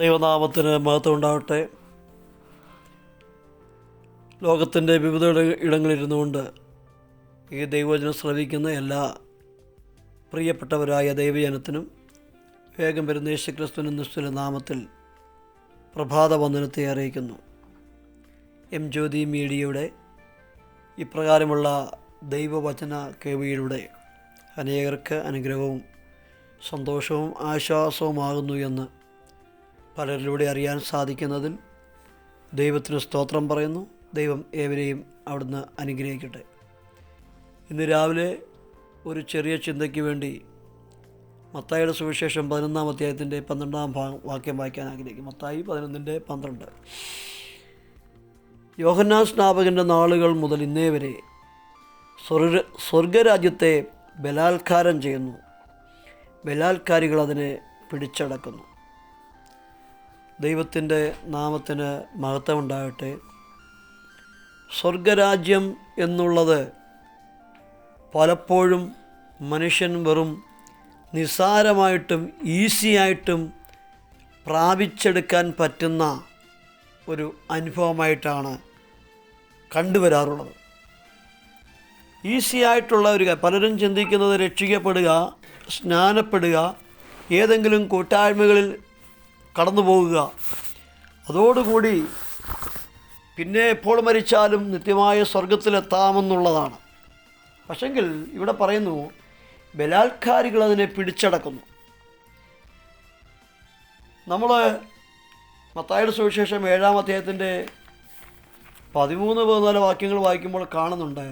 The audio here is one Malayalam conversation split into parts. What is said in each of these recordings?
ദൈവനാമത്തിന് മഹത്വം ഉണ്ടാവട്ടെ ലോകത്തിന്റെ വിവിധ ഇട- ഇടങ്ങളിലിരുന്നുകൊണ്ട് ഈ ദൈവജനം ശ്രവിക്കുന്ന എല്ലാ പ്രിയപ്പെട്ടവരായ ദൈവജനത്തിനും വേഗം വരുന്ന യേശുക്രിസ്തുവിന്റെ നിശ്ചല നാമത്തിൽ പ്രഭാത വന്ദനത്തെ അറിയിക്കുന്നു. എം ജ്യോതി മീഡിയയുടെ ഇപ്രകാരമുള്ള ദൈവവചന കേവിയിലൂടെ അനേകർക്ക് അനുഗ്രഹവും സന്തോഷവും ആശ്വാസവുമാകുന്നു എന്ന് പലരിലൂടെ അറിയാൻ സാധിക്കുന്നതിൽ ദൈവത്തിന് സ്തോത്രം പറയുന്നു. ദൈവം ഏവരെയും അവിടുന്ന് അനുഗ്രഹിക്കട്ടെ. ഇന്ന് രാവിലെ ഒരു ചെറിയ ചിന്തയ്ക്ക് വേണ്ടി മത്തായിയുടെ സുവിശേഷം പതിനൊന്നാം അധ്യായത്തിന്റെ പന്ത്രണ്ടാം വാക്യം വായിക്കാൻ ആഗ്രഹിക്കും മത്തായി പതിനൊന്നിന്റെ പന്ത്രണ്ട്. യോഹന്നാ സ്നാപകന്റെ നാളുകൾ മുതൽ ഇന്നേ വരെ സ്വർഗ സ്വർഗരാജ്യത്തെ ബലാത്കാരം ചെയ്യുന്നു. ബലാത്കാരികൾ അതിനെ പിടിച്ചടക്കുന്നു. ദൈവത്തിന്റെ നാമത്തിന് മഹത്വമുണ്ടാകട്ടെ. സ്വർഗരാജ്യം എന്നുള്ളത് പലപ്പോഴും മനുഷ്യൻ വെറും നിസ്സാരമായിട്ടും ഈസിയായിട്ടും പ്രാപിച്ചെടുക്കാൻ പറ്റുന്ന ഒരു അനുഭവമായിട്ടാണ് കണ്ടുവരാറുള്ളത്. ഈസിയായിട്ടുള്ള ഒരു പലരും ചിന്തിക്കുന്നത് രക്ഷിക്കപ്പെടുക സ്നാനപ്പെടുക ഏതെങ്കിലും കൂട്ടായ്മകളിൽ കടന്നു പോകുക. അതോടുകൂടി പിന്നെ എപ്പോൾ മരിച്ചാലും നിത്യമായ സ്വർഗത്തിലെത്താമെന്നുള്ളതാണ് പക്ഷെങ്കിൽ ഇവിടെ പറയുന്നു ബലാത്കാരികൾ അതിനെ പിടിച്ചടക്കുന്നു. നമ്മൾ മത്തായുടെ സുവിശേഷം ഏഴാം അദ്ദേഹത്തിന്റെ പതിമൂന്ന് പതിനാല് വാക്യങ്ങൾ വായിക്കുമ്പോൾ കാണുന്നുണ്ട്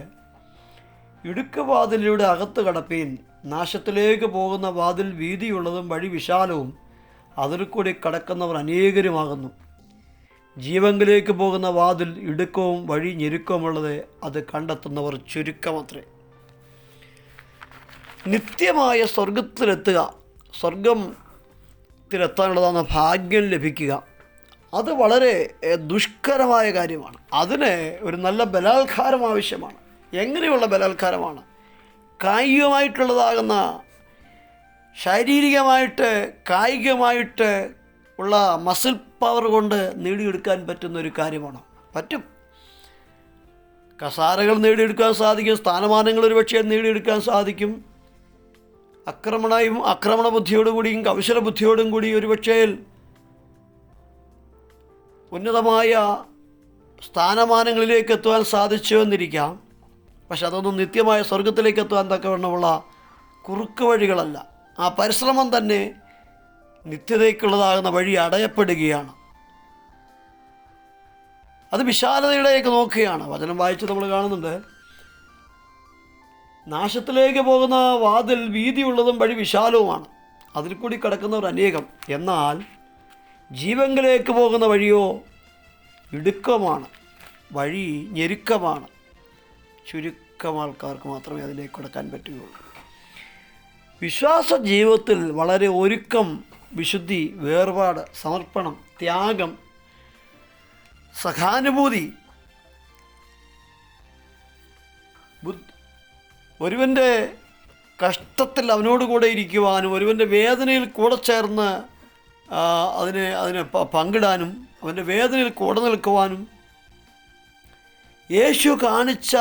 ഇടുക്കുവാതിലൂടെ അകത്ത് കടപ്പീൻ നാശത്തിലേക്ക് പോകുന്ന വാതിൽ വീതിയുള്ളതും വഴി വിശാലവും അതിൽ കൂടി കടക്കുന്നവർ അനേകരുമാകുന്നു. ജീവങ്കിലേക്ക് പോകുന്ന വാതിൽ ഇടുക്കവും വഴി ഞെരുക്കവുമുള്ളത് അത് കണ്ടെത്തുന്നവർ ചുരുക്കമത്രേ. നിത്യമായ സ്വർഗത്തിലെത്തുക സ്വർഗത്തിലെത്താനുള്ളതാണ് ഭാഗ്യം ലഭിക്കുക. അത് വളരെ ദുഷ്കരമായ കാര്യമാണ്. അതിന് ഒരു നല്ല ബലാത്കാരം ആവശ്യമാണ്. എങ്ങനെയുള്ള ബലാത്കാരമാണ്? കായികമായിട്ടുള്ളതാകുന്ന ശാരീരികമായിട്ട് കായികമായിട്ട് ഉള്ള മസിൽ പവർ കൊണ്ട് നേടിയെടുക്കാൻ പറ്റുന്ന ഒരു കാര്യമാണ്? പറ്റും. കസാരകൾ നേടിയെടുക്കാൻ സാധിക്കും സ്ഥാനമാനങ്ങൾ ഒരുപക്ഷെ നേടിയെടുക്കാൻ സാധിക്കും. ആക്രമണയും ആക്രമണ ബുദ്ധിയോടും കൂടിയും കൗശല ബുദ്ധിയോടും കൂടി ഒരുപക്ഷേ ഉന്നതമായ സ്ഥാനമാനങ്ങളിലേക്ക് എത്തുവാൻ സാധിച്ചു എന്നിരിക്കാം പക്ഷെ അതൊന്നും നിത്യമായ സ്വർഗത്തിലേക്ക് എത്തുവാൻ തക്കവണ്ണമുള്ള കുറുക്ക് വഴികളല്ല. ആ പരിശ്രമം തന്നെ നിത്യതയ്ക്കുള്ളതാകുന്ന വഴി അടയപ്പെടുകയാണ്. അത് വിശാലതയിലേക്ക് നോക്കുകയാണ്. വചനം വായിച്ച് നമ്മൾ കാണുന്നുണ്ട്. നാശത്തിലേക്ക് പോകുന്ന വാതിൽ വീതിയുള്ളതും വഴി വിശാലവുമാണ്. അതിൽ കൂടി കിടക്കുന്നവർ അനേകം. എന്നാൽ ജീവങ്കിലേക്ക് പോകുന്ന വഴിയോ ഇടുക്കമാണ്. വഴി ഞെരുക്കമാണ്. ചുരുക്കം ആൾക്കാർക്ക് മാത്രമേ അതിലേക്ക് കടക്കാൻ പറ്റുകയുള്ളൂ. വിശ്വാസ ജീവിതത്തിൽ വളരെ ഒരുക്കം വിശുദ്ധി വേർപാട് സമർപ്പണം ത്യാഗം സഹാനുഭൂതി ഒരുവന്റെ കഷ്ടത്തിൽ അവനോട് കൂടെ ഇരിക്കുവാനും ഒരുവന്റെ വേദനയിൽ കൂടെ ചേർന്ന് അതിനെ അതിനെ പങ്കിടാനും അവന്റെ വേദനയിൽ കൂടെ നിൽക്കുവാനും യേശു കാണിച്ച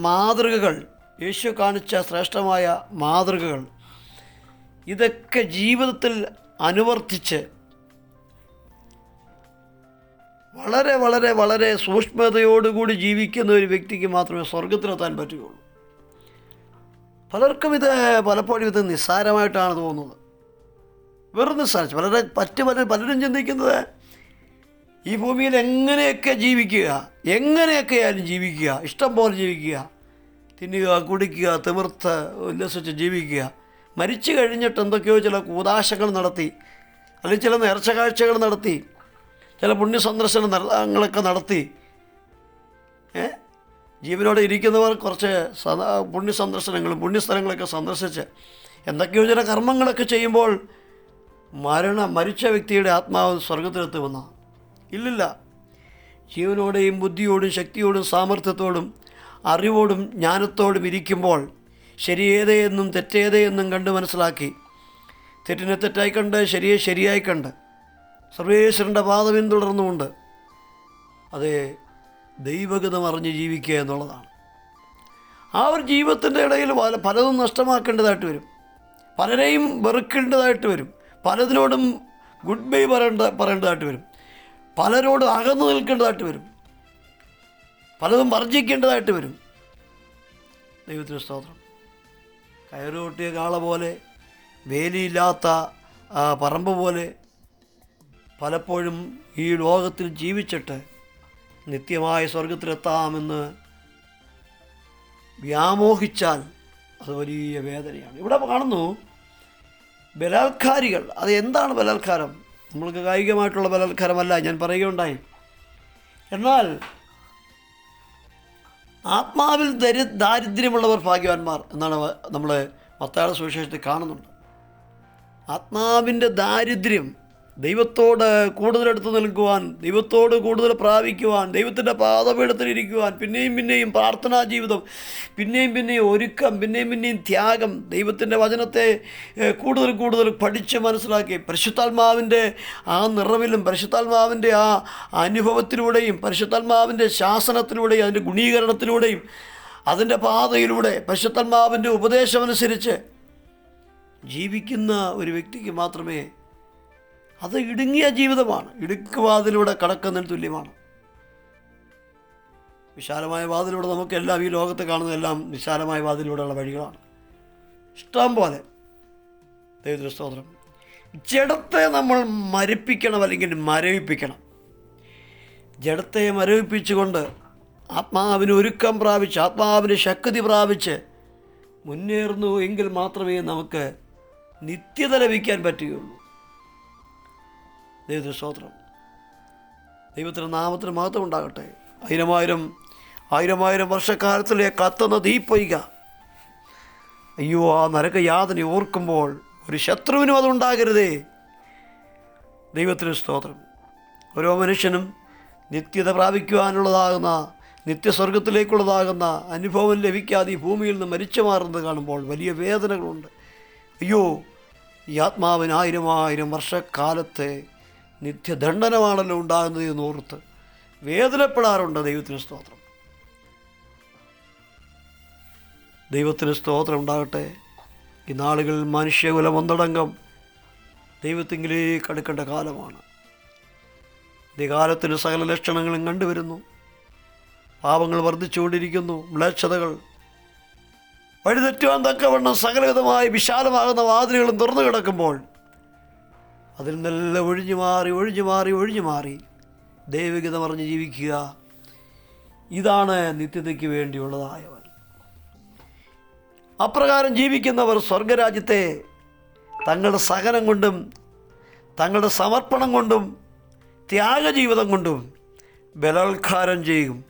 മാതൃകകൾ യേശു കാണിച്ച ശ്രേഷ്ഠമായ മാതൃകകൾ ഇതൊക്കെ ജീവിതത്തിൽ അനുവർത്തിച്ച് വളരെ വളരെ വളരെ സൂക്ഷ്മതയോടുകൂടി ജീവിക്കുന്ന ഒരു വ്യക്തിക്ക് മാത്രമേ സ്വർഗത്തിലെത്താൻ പറ്റുകയുള്ളൂ. പലർക്കും ഇത് പലപ്പോഴും ഇത് നിസ്സാരമായിട്ടാണ് തോന്നുന്നത്. വെറും നിസ്സാരം വളരെ പറ്റ് പല പലരും ചിന്തിക്കുന്നത് ഈ ഭൂമിയിൽ എങ്ങനെയൊക്കെ ജീവിക്കുക എങ്ങനെയൊക്കെ ആയാലും ജീവിക്കുക ഇഷ്ടം പോലെ ജീവിക്കുക തിന്നുക കുടിക്കുക തിമിർത്ത് ഉല്ലസിച്ച് ജീവിക്കുക മരിച്ചു കഴിഞ്ഞിട്ട് എന്തൊക്കെയോ ചില കൂതാശകൾ നടത്തി അല്ലെങ്കിൽ ചില നേർച്ച കാഴ്ചകൾ നടത്തി ചില പുണ്യ സന്ദർശന നടങ്ങളൊക്കെ നടത്തി. ഏ? ജീവനോടെ ഇരിക്കുന്നവർ കുറച്ച് പുണ്യ സന്ദർശനങ്ങളും പുണ്യസ്ഥലങ്ങളൊക്കെ സന്ദർശിച്ച് എന്തൊക്കെയോ ചില കർമ്മങ്ങളൊക്കെ ചെയ്യുമ്പോൾ മരണ മരിച്ച വ്യക്തിയുടെ ആത്മാവ് സ്വർഗത്തിലെത്തുമെന്ന ഇല്ലില്ല. ജീവനോടെയും ബുദ്ധിയോടും ശക്തിയോടും സാമർഥ്യത്തോടും അറിവോടും ജ്ഞാനത്തോടും ഇരിക്കുമ്പോൾ ശരിയേതേ എന്നും തെറ്റേത് എന്നും കണ്ട് മനസ്സിലാക്കി. തെറ്റിനെ തെറ്റായി കണ്ട് ശരിയെ ശരിയായി കണ്ട്. സർവേശ്വരന്റെ പാത പിന്തുടർന്നുകൊണ്ട് അത് ദൈവഗതം അറിഞ്ഞ് ജീവിക്കുക എന്നുള്ളതാണ്. ആ ഒരു ജീവിതത്തിന്റെ ഇടയിൽ പല പലതും നഷ്ടമാക്കേണ്ടതായിട്ട് വരും. പലരെയും വെറുക്കേണ്ടതായിട്ട് വരും. പലതിനോടും ഗുഡ് ബൈ പറയേണ്ട പറയേണ്ടതായിട്ട് വരും. പലരോടും അകന്നു നിൽക്കേണ്ടതായിട്ട് വരും. പലതും വർജിക്കേണ്ടതായിട്ട് വരും. ദൈവത്തിന് സ്തോത്രം. കയറുകൊട്ടിയ കാള പോലെ വേലിയില്ലാത്ത പറമ്പ് പോലെ പലപ്പോഴും ഈ ലോകത്തിൽ ജീവിച്ചിട്ട് നിത്യമായ സ്വർഗത്തിലെത്താമെന്ന് വ്യാമോഹിച്ചാൽ അത് വലിയ വേദനയാണ്. ഇവിടെ കാണുന്നു ബലാത്കാരികൾ അത് എന്താണ് ബലാത്കാരം? നമ്മൾക്ക് കായികമായിട്ടുള്ള ബലാത്കാരമല്ല ഞാൻ പറയുകയുണ്ടായി. എന്നാൽ ആത്മാവിൽ ദരി ദാരിദ്ര്യമുള്ളവർ ഭാഗ്യവാന്മാർ എന്നാണ് നമ്മൾ മത്തായ സുവിശേഷത്തിൽ കാണുന്നുണ്ട്. ആത്മാവിന്റെ ദാരിദ്ര്യം ദൈവത്തോട് കൂടുതൽ അടുത്ത് നിൽക്കുവാൻ ദൈവത്തോട് കൂടുതൽ പ്രാപിക്കുവാൻ ദൈവത്തിന്റെ പാതപീഠത്തിലിരിക്കുവാൻ പിന്നെയും പിന്നെയും പ്രാർത്ഥനാ ജീവിതം പിന്നെയും പിന്നെയും ഒരുക്കം പിന്നെയും പിന്നെയും ത്യാഗം ദൈവത്തിന്റെ വചനത്തെ കൂടുതൽ കൂടുതൽ പഠിച്ച് മനസ്സിലാക്കി. പരിശുദ്ധാത്മാവിന്റെ ആ നിറവിലും പരിശുദ്ധാത്മാവിന്റെ ആ അനുഭവത്തിലൂടെയും പരിശുദ്ധാത്മാവിന്റെ ശാസനത്തിലൂടെയും അതിന്റെ ഗുണീകരണത്തിലൂടെയും അതിന്റെ പാതയിലൂടെ പരിശുദ്ധാത്മാവിന്റെ ഉപദേശമനുസരിച്ച് ജീവിക്കുന്ന ഒരു വ്യക്തിക്ക് മാത്രമേ അത് ഇടുങ്ങിയ ജീവിതമാണ്. ഇടുക്കുവാതിലൂടെ കടക്കുന്നതിന് തുല്യമാണ്. വിശാലമായ വാതിലൂടെ നമുക്കെല്ലാം ഈ ലോകത്ത് കാണുന്നതെല്ലാം വിശാലമായ വാതിലൂടെയുള്ള വഴികളാണ്. ഇഷ്ടം പോലെ. ദൈവത്തിന് സ്തോത്രം. ജഡത്തെ നമ്മൾ മരിപ്പിക്കണം അല്ലെങ്കിൽ മരവിപ്പിക്കണം. ജഡത്തെ മരവിപ്പിച്ചുകൊണ്ട് ആത്മാവിന് ഒരുക്കം പ്രാപിച്ച് ആത്മാവിന് ശക്തി പ്രാപിച്ച് മുന്നേറുന്നു എങ്കിൽ മാത്രമേ നമുക്ക് നിത്യത ലഭിക്കാൻ പറ്റുകയുള്ളൂ. ദൈവത്തിന് സ്തോത്രം. ദൈവത്തിന്റെ നാമത്തിന് മഹത്വം ഉണ്ടാകട്ടെ ആയിരമായിരം ആയിരമായിരം വർഷക്കാലത്തിലെ കത്തുന്ന തീപ്പൊയ്ക. അയ്യോ ആ നരക യാതന ഓർക്കുമ്പോൾ ഒരു ശത്രുവിനും അതുണ്ടാകരുതേ. ദൈവത്തിന് സ്തോത്രം. ഓരോ മനുഷ്യനും നിത്യത പ്രാപിക്കുവാനുള്ളതാകുന്ന നിത്യസ്വർഗത്തിലേക്കുള്ളതാകുന്ന അനുഭവം ലഭിക്കാതെ ഈ ഭൂമിയിൽ നിന്ന് മരിച്ചു മാറുന്നത് കാണുമ്പോൾ വലിയ വേദനകളുണ്ട്. അയ്യോ ഈ ആത്മാവിന് ആയിരം ആയിരം വർഷക്കാലത്തെ നിത്യദണ്ഡനമാണല്ലോ ഉണ്ടാകുന്നത് എന്ന് ഓർത്ത് വേദനപ്പെടാറുണ്ട് ദൈവത്തിന് സ്തോത്രം. ദൈവത്തിന് സ്തോത്രം ഉണ്ടാകട്ടെ. ഈ നാളുകളിൽ മനുഷ്യകുലം ഒന്നടങ്കം ദൈവത്തിങ്കിലേക്ക് അടുക്കേണ്ട കാലമാണ്. ഈ കാലത്തിന് സകല ലക്ഷണങ്ങളും കണ്ടുവരുന്നു. പാപങ്ങൾ വർദ്ധിച്ചുകൊണ്ടിരിക്കുന്നു. മ്ലേച്ഛതകൾ. വഴിതെറ്റുവാൻ തക്കവണ്ണം സകലവിധമായി വിശാലമാകുന്ന വാതിലുകളും തുറന്നു കിടക്കുമ്പോൾ അതിൽ നല്ല ഒഴിഞ്ഞു മാറി ഒഴിഞ്ഞു മാറി ഒഴിഞ്ഞു മാറി. ദൈവികത പറഞ്ഞ് ജീവിക്കുക. ഇതാണ് നിത്യതയ്ക്ക് വേണ്ടിയുള്ളതായവൻ. അപ്രകാരം ജീവിക്കുന്നവർ സ്വർഗരാജ്യത്തെ തങ്ങളുടെ സഹനം കൊണ്ടും തങ്ങളുടെ സമർപ്പണം കൊണ്ടും ത്യാഗജീവിതം കൊണ്ടും ബലാത്കാരം ചെയ്യും.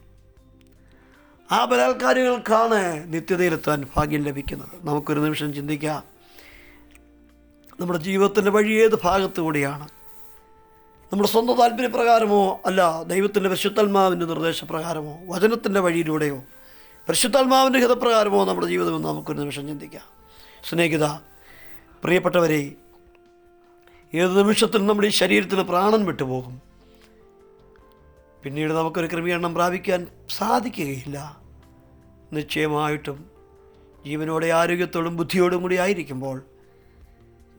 ആ ബലാത്കാരികൾക്കാണ് നിത്യതയിലെത്താൻ ഭാഗ്യം ലഭിക്കുന്നത്. നമുക്കൊരു നിമിഷം ചിന്തിക്കാം. നമ്മുടെ ജീവിതത്തിന്റെ വഴി ഏത് ഭാഗത്തു കൂടിയാണ്? നമ്മുടെ സ്വന്തം താല്പര്യപ്രകാരമോ അല്ല ദൈവത്തിന്റെ പരിശുദ്ധാത്മാവിന്റെ നിർദ്ദേശപ്രകാരമോ വചനത്തിന്റെ വഴിയിലൂടെയോ പരിശുദ്ധാത്മാവിന്റെ ഹിതപ്രകാരമോ നമ്മുടെ ജീവിതമെന്ന് നമുക്കൊരു നിമിഷം ചിന്തിക്കാം. സ്നേഹിത പ്രിയപ്പെട്ടവരെ ഏത് നിമിഷത്തിൽ നമ്മുടെ ഈ ശരീരത്തിന് പ്രാണൻ വിട്ടുപോകും. പിന്നീട് നമുക്കൊരു ക്രമീകരണം പ്രാപിക്കാൻ സാധിക്കുകയില്ല. നിശ്ചയമായിട്ടും ജീവനോടെ ആരോഗ്യത്തോടും ബുദ്ധിയോടും കൂടി ആയിരിക്കുമ്പോൾ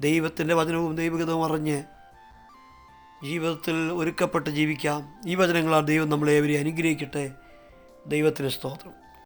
ദൈവത്തിന്റെ വചനവും ദൈവഗതവും അറിഞ്ഞ് ജീവിതത്തിൽ ഒരുക്കപ്പെട്ട് ജീവിക്കാം. ഈ വചനങ്ങളാൽ ദൈവം നമ്മളെ അവരെ അനുഗ്രഹിക്കട്ടെ. ദൈവത്തിന് സ്തോത്രം.